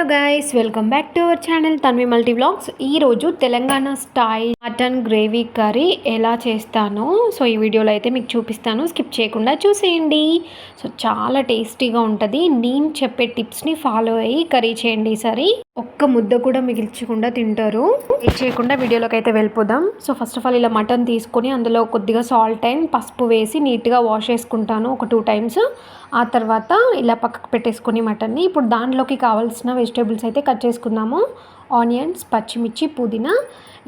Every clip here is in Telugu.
Hello guys welcome back to our channel Tanvi multi vlogs ఈరోజు Telangana style mutton gravy curry ఎలా చేస్తానో? సో ఈ వీడియోలో అయితే మీకు చూపిస్తాను. స్కిప్ చేయకుండా చూసేయండి. సో చాలా టేస్టీగా ఉంటుంది. నేను చెప్పే టిప్స్ని ఫాలో అయ్యి కర్రీ చేయండి సరే ఒక్క ముద్ద కూడా మిగిల్చకుండా తింటారు. ఇది చేయకుండా వీడియోలోకి అయితే వెళ్ళిపోదాం. సో ఫస్ట్ ఆఫ్ ఆల్ ఇలా మటన్ తీసుకొని అందులో కొద్దిగా సాల్ట్ అండ్ పసుపు వేసి నీట్గా వాష్ చేసుకుంటాను. ఒక టూ టైమ్స్ ఆ తర్వాత ఇలా పక్కకు పెట్టేసుకొని మటన్ని ఇప్పుడు దాంట్లోకి కావాల్సిన వెజిటేబుల్స్ అయితే కట్ చేసుకున్నాము. ఆనియన్స్ పచ్చిమిర్చి పుదీనా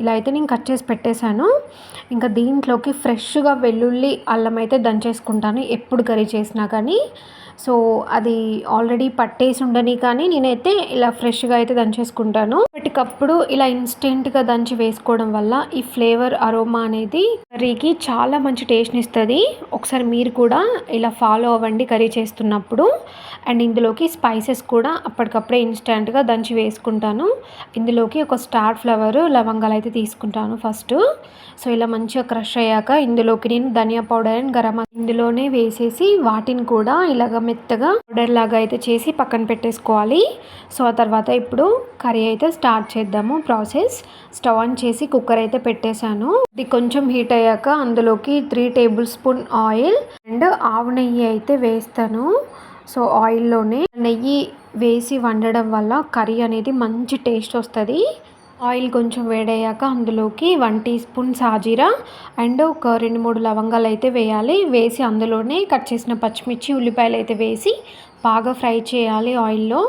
ఇలా అయితే నేను కట్ చేసి పెట్టేశాను. ఇంకా దీంట్లోకి ఫ్రెష్గా వెల్లుల్లి అల్లం అయితే దంచేసుకుంటాను ఎప్పుడు కర్రీ చేసినా కానీ. సో అది ఆల్రెడీ పట్టేసి ఉండని కానీ నేనైతే ఇలా ఫ్రెష్గా అయితే దంచేసుకుంటాను. ఎప్పటికప్పుడు ఇలా ఇన్స్టెంట్గా దంచి వేసుకోవడం వల్ల ఈ ఫ్లేవర్ అరోమా అనేది కర్రీకి చాలా మంచి టేస్ట్ని ఇస్తుంది. ఒకసారి మీరు కూడా ఇలా ఫాలో అవ్వండి కర్రీ చేస్తున్నప్పుడు. అండ్ ఇందులోకి స్పైసెస్ కూడా అప్పటికప్పుడే ఇన్స్టెంట్గా దంచి వేసుకుంటాను. ఇందులోకి ఒక స్టార్ ఫ్లవర్ లవంగాలు అయితే తీసుకుంటాను ఫస్ట్. సో ఇలా మంచిగా క్రష్ అయ్యాక ఇందులోకి నేను ధనియా పౌడర్ అండ్ గరం ఇందులోనే వేసేసి వాటిని కూడా ఇలాగ మెత్తగా పౌడర్ లాగా అయితే చేసి పక్కన పెట్టేసుకోవాలి. సో ఆ తర్వాత ఇప్పుడు కర్రీ అయితే స్టార్ట్ చేద్దాము ప్రాసెస్. స్టవ్ ఆన్ చేసి కుక్కర్ అయితే పెట్టేశాను. ఇది కొంచెం హీట్ అయ్యాక అందులోకి three tablespoon oil and ఆవు నెయ్యి అయితే వేస్తాను. సో ఆయిల్లోనే నెయ్యి వేసి వండడం వల్ల కర్రీ అనేది మంచి టేస్ట్ వస్తుంది. ఆయిల్ కొంచెం వేడయ్యాక అందులోకి వన్ టీ స్పూన్ సాజీరా అండ్ ఒక రెండు మూడు లవంగాలు అయితే వేయాలి. వేసి అందులోనే కట్ చేసిన పచ్చిమిర్చి ఉల్లిపాయలు అయితే వేసి బాగా ఫ్రై చేయాలి ఆయిల్లో.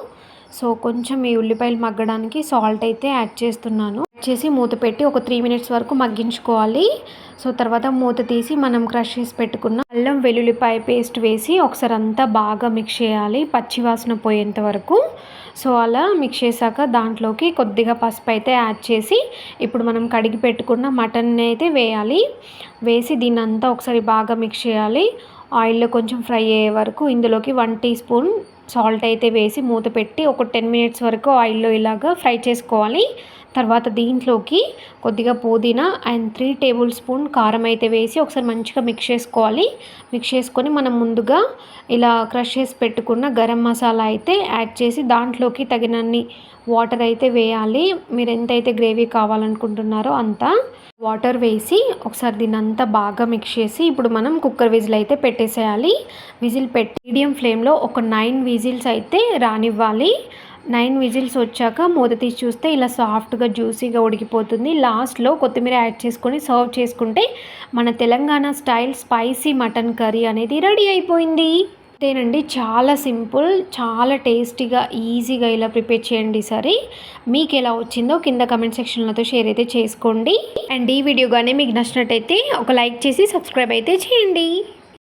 సో కొంచెం ఈ ఉల్లిపాయలు మగ్గడానికి సాల్ట్ అయితే యాడ్ చేస్తున్నాను. చేసి మూత పెట్టి ఒక త్రీ మినిట్స్ వరకు మగ్గించుకోవాలి. సో తర్వాత మూత తీసి మనం క్రష్ చేసి పెట్టుకున్న అల్లం వెల్లుల్లిపాయ పేస్ట్ వేసి ఒకసారి అంతా బాగా మిక్స్ చేయాలి పచ్చివాసన పోయేంత వరకు. సో అలా మిక్స్ చేశాక దాంట్లోకి కొద్దిగా పసుపు అయితే యాడ్ చేసి ఇప్పుడు మనం కడిగి పెట్టుకున్న మటన్ అయితే వేయాలి. వేసి దీన్ని అంతా ఒకసారి బాగా మిక్స్ చేయాలి. ఆయిల్లో కొంచెం ఫ్రై అయ్యే వరకు ఇందులోకి వన్ టీ స్పూన్ సాల్ట్ అయితే వేసి మూత పెట్టి ఒక టెన్ మినిట్స్ వరకు ఆయిల్లో ఇలాగా ఫ్రై చేసుకోవాలి. తర్వాత దీంట్లోకి కొద్దిగా పుదీనా అండ్ త్రీ టేబుల్ స్పూన్ కారం అయితే వేసి ఒకసారి మంచిగా మిక్స్ చేసుకోవాలి. మిక్స్ చేసుకొని మనం ముందుగా ఇలా క్రష్ చేసి పెట్టుకున్న గరం మసాలా అయితే యాడ్ చేసి దాంట్లోకి తగినన్ని వాటర్ అయితే వేయాలి. మీరు ఎంతైతే గ్రేవీ కావాలనుకుంటున్నారో అంత వాటర్ వేసి ఒకసారి దీన్ని అంతా బాగా మిక్స్ చేసి ఇప్పుడు మనం కుక్కర్ విజిల్ అయితే పెట్టేసేయాలి. విజిల్ పెట్టి మీడియం ఫ్లేమ్లో ఒక నైన్ విజిల్స్ అయితే రానివ్వాలి. నైన్ విజిల్స్ వచ్చాక మూత తీసి చూస్తే ఇలా సాఫ్ట్గా జ్యూసీగా ఉడికిపోతుంది. లాస్ట్లో కొత్తిమీర యాడ్ చేసుకొని సర్వ్ చేసుకుంటే మన Telangana style spicy mutton curry అనేది రెడీ అయిపోయింది. అంతేనండి చాలా సింపుల్ చాలా టేస్టీగా ఈజీగా ఇలా ప్రిపేర్ చేయండి సరే. మీకు ఎలా వచ్చిందో కింద కమెంట్ సెక్షన్లతో షేర్ అయితే చేసుకోండి. అండ్ ఈ వీడియో కానీ మీకు నచ్చినట్టయితే ఒక లైక్ చేసి సబ్స్క్రైబ్ అయితే చేయండి.